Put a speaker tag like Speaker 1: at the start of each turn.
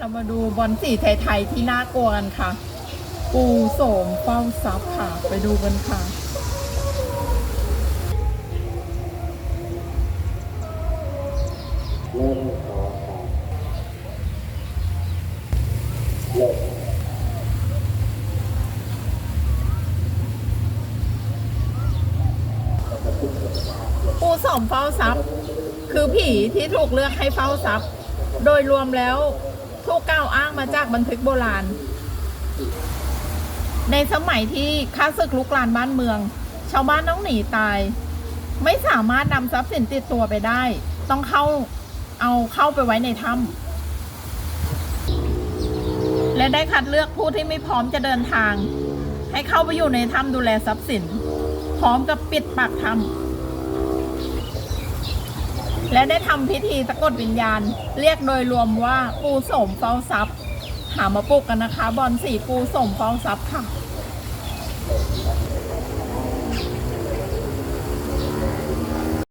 Speaker 1: เรามาดูบอลสีไทยๆที่น่ากลัวกันค่ะ ปูโสมเฝ้าทรัพย์ค่ะ ไปดูกันค่ะ ปูโสมเฝ้าทรัพย์คือผีที่ถูกเลือกให้เฝ้าทรัพย์โดยรวมแล้ว ถูกกล่าวอ้างมาจากบันทึกโบราณ ในสมัยที่ข้าศึกลุกลานบ้านเมือง ชาวบ้านต้องหนีตาย ไม่สามารถนำทรัพย์สินติดตัวไปได้ ต้องเข้าเอาเข้าไปไว้ในถ้ำและได้คัดเลือกผู้ที่ไม่พร้อมจะเดินทาง ให้เข้าไปอยู่ในถ้ำดูแลทรัพย์สิน พร้อมกับปิดปากถ้ำ และได้ทำพิธีสะกดวิญญาณ เรียกโดยรวมว่าปูสมเฝ้าทรัพย์ หามาปลูกกันนะคะ บอลสีปูสมเฝ้าทรัพย์ค่ะ